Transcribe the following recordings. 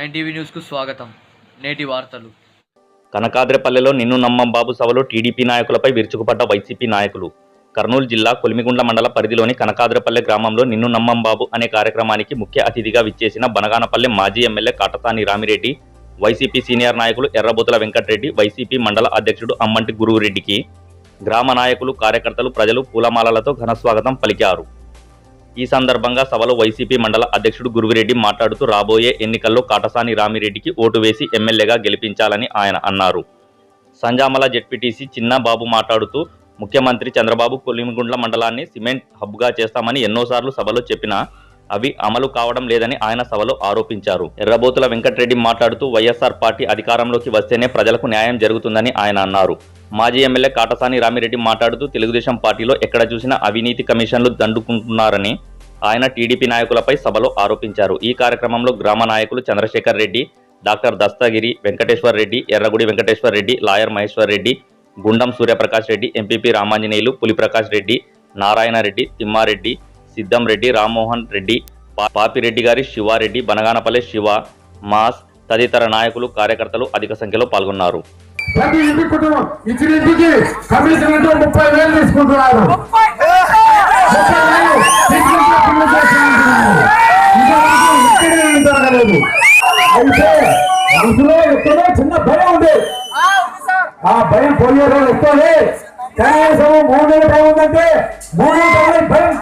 Nine TV న్యూస్కు స్వాగతం. నేటి వార్తలు. కనకాద్రిపల్లెలో నిన్ను నమ్మం బాబు సభలో టీడీపీ నాయకులపై విరుచుకుపడ్డ వైసీపీ నాయకులు. కర్నూలు జిల్లా కొలిమిగుండ్ల మండల పరిధిలోని కనకాద్రిపల్లె గ్రామంలో నిన్ను నమ్మం బాబు అనే కార్యక్రమానికి ముఖ్య అతిథిగా విచ్చేసిన బనగానపల్లె మాజీ MLA Katasani Ramireddy YCP senior నాయకులు ఎర్రబోతుల వెంకటరెడ్డి వైసీపీ మండల అధ్యక్షుడు అమ్మంటి గురువురెడ్డికి గ్రామ నాయకులు కార్యకర్తలు ప్రజలు పూలమాలలతో ఘనస్వాగతం పలికారు. ఈ సందర్భంగా సభలో వైసీపీ మండల అధ్యక్షుడు గురువిరెడ్డి మాట్లాడుతూ రాబోయే ఎన్నికల్లో కాటసాని రామిరెడ్డికి ఓటు వేసి ఎమ్మెల్యేగా గెలిపించాలని ఆయన అన్నారు. సంజామల జెడ్పీటీసీ చిన్న బాబు మాట్లాడుతూ ముఖ్యమంత్రి చంద్రబాబు కొలిమిగుండ్ల మండలాన్ని సిమెంట్ హబ్గా చేస్తామని ఎన్నోసార్లు సభలో చెప్పినా అవి అమలు కావడం లేదని ఆయన సభలో ఆరోపించారు. ఎర్రబోతుల వెంకటరెడ్డి మాట్లాడుతూ వైఎస్ఆర్ పార్టీ అధికారంలోకి వస్తేనే ప్రజలకు న్యాయం జరుగుతుందని ఆయన అన్నారు. మాజీ ఎమ్మెల్యే కాటసాని రామిరెడ్డి మాట్లాడుతూ తెలుగుదేశం పార్టీలో ఎక్కడ చూసినా అవినీతి కమిషన్లు దండుకుంటున్నారని ఆయన టీడీపీ నాయకులపై సభలో ఆరోపించారు. ఈ కార్యక్రమంలో గ్రామ నాయకులు Chandrashekar Reddy doctor Dastagiri Venkateshwar Reddy Erragudi Venkateshwar Reddy lawyer Maheshwar Reddy Gundam Suryaprakash Reddy MPP Ramanjaneyulu Puliprakash Reddy Narayana Reddy Thimmareddy Siddham Reddy Rammohan Reddy పా- పాపిరెడ్డి గారి శివారెడ్డి బనగానపల్లె శివ మాస్ తదితర నాయకులు కార్యకర్తలు అధిక సంఖ్యలో పాల్గొన్నారు. ప్రతి ఇంటి కుటుంబం ఇంటింటికి కమిషన్ అంటూ ముప్పై వేలు తీసుకుంటున్నారు. పనులు చేస్తున్నారు. ఇంతవరకు ఎక్కడే జరగలేదు. అయితే మనసులో ఎక్కడో చిన్న భయం ఉంది. ఆ భయం పోయే రోజు వస్తుంది కనీసం మూడు నెలలు టైం ఉందంటే మూడు నెలల భయం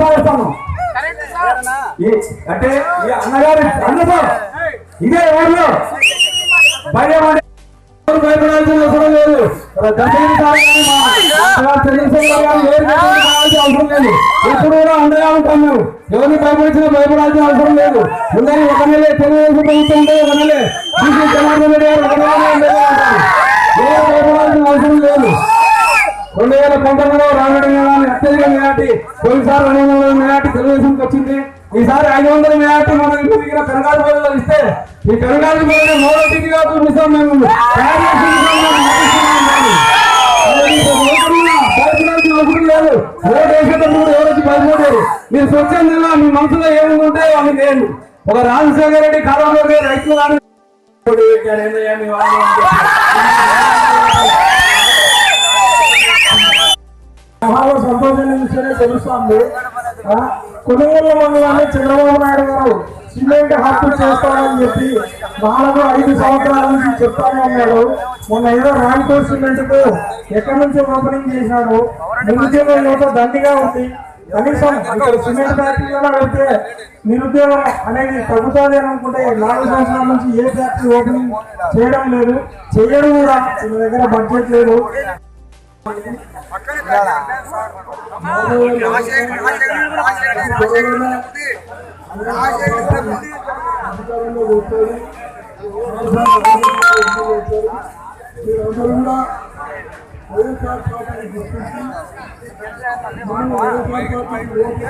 పారేస్తాను ఈ- అంటే అన్నగారి అన్నతో ఇదే ఊర్లో. భయం అంటే భయపడాల్సిన అవసరం లేదు. అవసరం లేదు. ఎప్పుడు కూడా ఉండగా ఉంటాం మేము. ఎవరిని భయపడిచినా భయపడాల్సిన అవసరం లేదు. ఉండాలి ఒక నెలే తెలుగుదేశం ప్రభుత్వం ఉంటే ఒక నెలే బీసీ జనార్దన్ రెడ్డి గారు ఒక నెలనే ఉంటారు ఎవరు భయపడాల్సిన అవసరం లేదు. రెండు వేల పంతొమ్మిదిలో రావడం అత్యధిక మేయాటి తొలిసారి రెండు వందల మేయాటి తెలుగుదేశంకి వచ్చింది. ఈసారి ఐదు వందల మేయాటి మన ఇంటి దగ్గర పెరగాలి ఇస్తే ఈ పెరగాలి బదులు మూడో తిథిగా చూపిస్తాం మేము. అవసరం ఓటు వేసేటప్పుడు కూడా ఎవరు వచ్చి భయపడరు మీరు స్వచ్ఛందంగా మీ మనసులో ఏమి ఉంటే అవి ఒక రాజశేఖర రెడ్డి కాలంలో రైతులు కానీ సంతోషాన్ని కొనుగోలు మండలాన్ని చంద్రబాబు నాయుడు గారు సిమెంట్ హక్కు చేస్తారని చెప్పి నాలుగు ఐదు సంవత్సరాల నుంచి చెప్తానే ఉన్నాడు మొన్న ఏదో ర్యాంక్ సిమెంట్ ఎక్కడి నుంచి ఓపెనింగ్ చేశాడు నిరుద్యోగ యువత దండిగా ఉంది కనీసం ఇక్కడ సిమెంట్ ఫ్యాక్టరీలో పెడితే నిరుద్యోగం అనేది తగ్గుతుంది అని అనుకుంటే నాలుగు సంవత్సరాల నుంచి ఏ ఫ్యాక్టరీ ఓపెనింగ్ చేయడం లేదు చేయడం కూడా మన దగ్గర బడ్జెట్ లేదు అధికారంలో కూర్చొని మీరందరూ కూడా వైఎస్ఆర్ పార్టీని గుర్తించి మనం వైఎస్ఆర్ పార్టీకి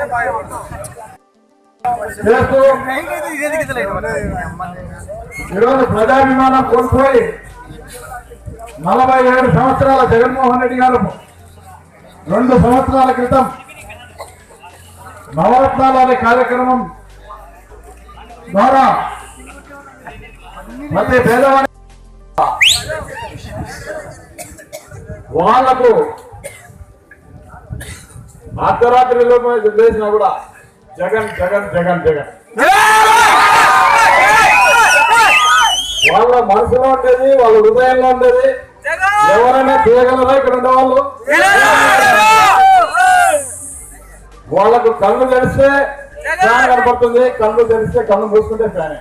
ఈరోజు ప్రజాభిమానం కోల్పోయి నలభై ఏడు సంవత్సరాల జగన్మోహన్ రెడ్డి గారు రెండు సంవత్సరాల క్రితం నవరత్నాలు అనే కార్యక్రమం ద్వారా ప్రతి పేదవాడి వాళ్ళకు అర్ధరాత్రిలో చేసినా కూడా జగన్ జగన్ జగన్ జగన్. వాళ్ళ మనసులో ఉండేది వాళ్ళ హృదయంలో ఉండేది. ఎవరైనా చేయగలరా ఇక్కడ ఉండేవాళ్ళు వాళ్ళు వాళ్ళకు కళ్ళు తెరిస్తే ఫ్యాన్ కనపడుతుంది. కళ్ళు తెరిస్తే కళ్ళు మూసుకుంటే ఫ్యాన్.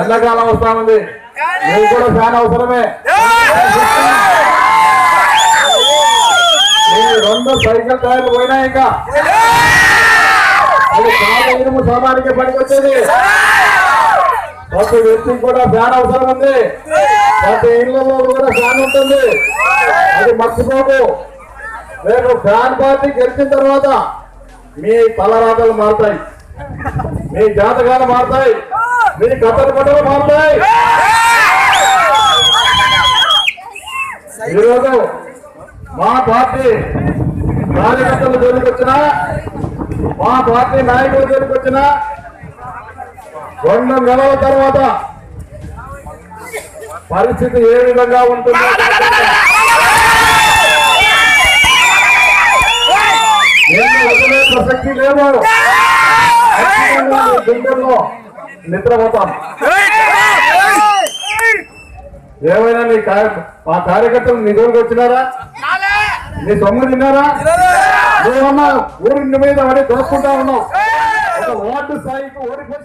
ఎండాకాలం వస్తా ఉంది. మీకు కూడా ఫ్యాన్ అవసరమే. రెండు సైకిల్ టైర్లు పోయినా ఇంకా. ఇది చాలా ఇనుము సామానికి పనికొచ్చేది. ప్రతి వ్యక్తికి కూడా ఫ్యాన్ అవసరం ఉంది. ప్రతి ఇళ్ళలో కూడా ఫ్యాన్ ఉంటుంది. అది మర్చిపోకు. రేపు ఫ్యాన్ పార్టీ గెలిచిన తర్వాత మీ తలరాతలు మారుతాయి. మీ జాతకాలు మారుతాయి. మీ కథలు పట్టలు మారుతాయి ఈరోజు మా పార్టీ కార్యకర్తలు జోలికి వచ్చినా మా పార్టీ నాయకుల దగ్గరికి వచ్చిన రెండు నెలల తర్వాత పరిస్థితి ఏ విధంగా ఉంటుందో ప్రసక్తి లేదు. గుండెల్లో నిద్రపోతాం. ఏమైనా నీ మా కార్యకర్తలు నీ దూరికి వచ్చినారా? నీ సొమ్ము తిన్నారా? నువ్వన్నా ఊరి మీద పడి దొరుకుంటా ఉన్నావు. ఒక వార్డు స్థాయికి ఓడిపోయి